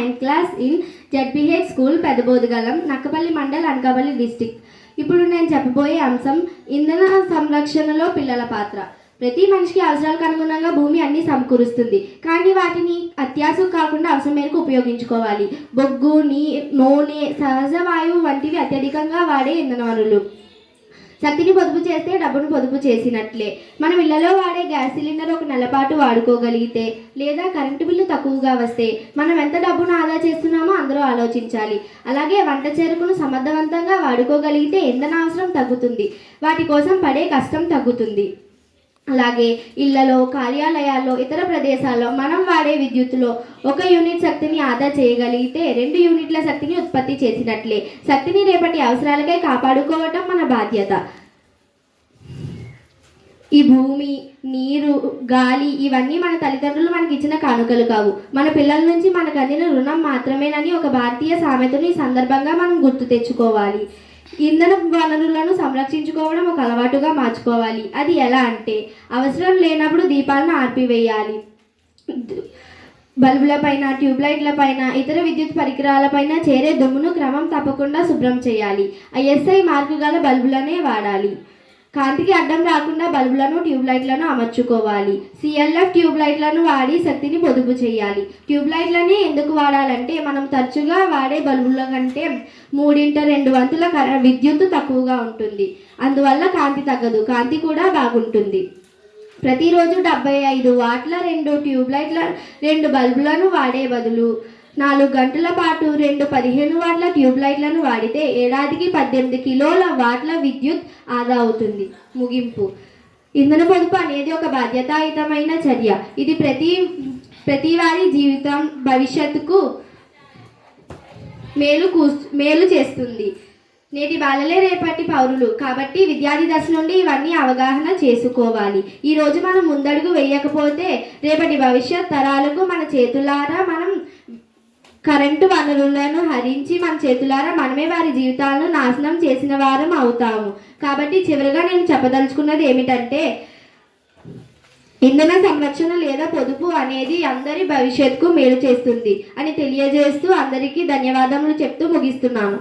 Ninth class in Z P H school Pedabodugalam Nakkapalli mandal Anakapalli district ఇప్పుడు నేను చెప్పబోయే అంశం ఇంధన సంరక్షణలో పిల్లల పాత్ర. ప్రతి మనిషికి అవసరాలకు అనుగుణంగా భూమి అన్ని సమకూరుస్తుంది. కానీ వాటిని అత్యాసం కాకుండా అవసరం మేరకు ఉపయోగించుకోవాలి. బొగ్గు నీ నూనె సహజ వాయువు వంటివి అత్యధికంగా వాడే ఇంధన వనరులు. శక్తిని పొదుపు చేస్తే డబ్బును పొదుపు చేసినట్లే. మనం ఇళ్ళలో వాడే గ్యాస్ సిలిండర్ ఒక నెలపాటు వాడుకోగలిగితే లేదా కరెంటు బిల్లు తక్కువగా వస్తే మనం ఎంత డబ్బును ఆదా చేస్తున్నామో అందరూ ఆలోచించాలి. అలాగే వంట చెరుకును సమర్థవంతంగా వాడుకోగలిగితే ఇంధన అవసరం తగ్గుతుంది. వాటి కోసం పడే కష్టం తగ్గుతుంది. అలాగే ఇళ్ళలో కార్యాలయాల్లో ఇతర ప్రదేశాల్లో మనం వాడే విద్యుత్తులో ఒక యూనిట్ శక్తిని ఆదా చేయగలిగితే రెండు యూనిట్ల శక్తిని ఉత్పత్తి చేసినట్లే. శక్తిని రేపటి అవసరాలకై కాపాడుకోవటం మన బాధ్యత. ఈ భూమి నీరు గాలి ఇవన్నీ మన తల్లిదండ్రులు మనకి ఇచ్చిన కానుకలు కావు. మన పిల్లల నుంచి మనకు అందిన రుణం మాత్రమేనని ఒక భారతీయ సామెతను ఈ సందర్భంగా మనం గుర్తు తెచ్చుకోవాలి. ఇంధన వనరులను సంరక్షించుకోవడం ఒక అలవాటుగా మార్చుకోవాలి. అది ఎలా అంటే అవసరం లేనప్పుడు దీపాలను ఆర్పివేయాలి. బల్బులపైన ట్యూబ్లైట్లపైన ట్యూబ్లైట్ల పైన ఇతర విద్యుత్ పరికరాలపైన చేరే దుమ్మును క్రమం తప్పకుండా శుభ్రం చేయాలి. ఐఎస్ఐ మార్కు గల బల్బులనే వాడాలి. కాంతికి అడ్డం రాకుండా బల్బులను ట్యూబ్లైట్లను అమర్చుకోవాలి. సిఎల్ఎఫ్ ట్యూబ్లైట్లను వాడి శక్తిని పొదుపు చేయాలి. ట్యూబ్లైట్లని ఎందుకు వాడాలంటే మనం తరచుగా వాడే బల్బుల కంటే మూడింట రెండు వంతుల కర- విద్యుత్తు తక్కువగా ఉంటుంది. అందువల్ల కాంతి తగ్గదు. కాంతి కూడా బాగుంటుంది. ప్రతిరోజు డెబ్బై ఐదు వాట్ల రెండు ట్యూబ్లైట్ల రెండు బల్బులను వాడే బదులు నాలుగు గంటల పాటు రెండు పదిహేను వాట్ల ట్యూబ్లైట్లను వాడితే ఏడాదికి పద్దెనిమిది కిలోల వాట్ల విద్యుత్ ఆదా అవుతుంది. ముగింపు. ఇంధన పొదుపు అనేది ఒక బాధ్యతాయుతమైన చర్య. ఇది ప్రతి ప్రతి వారి జీవితం భవిష్యత్తుకు మేలు కూ మేలు చేస్తుంది. నేటి బాలలే రేపటి పౌరులు. కాబట్టి విద్యార్థి దశ నుండి ఇవన్నీ అవగాహన చేసుకోవాలి. ఈరోజు మనం ముందడుగు వేయకపోతే రేపటి భవిష్యత్ తరాలకు మన చేతులారా మనం కరెంటు వనరులను హరించి మన చేతులారా మనమే వారి జీవితాలను నాశనం చేసిన వారం అవుతాము. కాబట్టి చివరిగా నేను చెప్పదలుచుకున్నది ఏమిటంటే ఇంధన సంరక్షణ లేదా పొదుపు అనేది అందరి భవిష్యత్తుకు మేలు చేస్తుంది అని తెలియజేస్తూ అందరికీ ధన్యవాదములు చెప్తూ ముగిస్తున్నాను.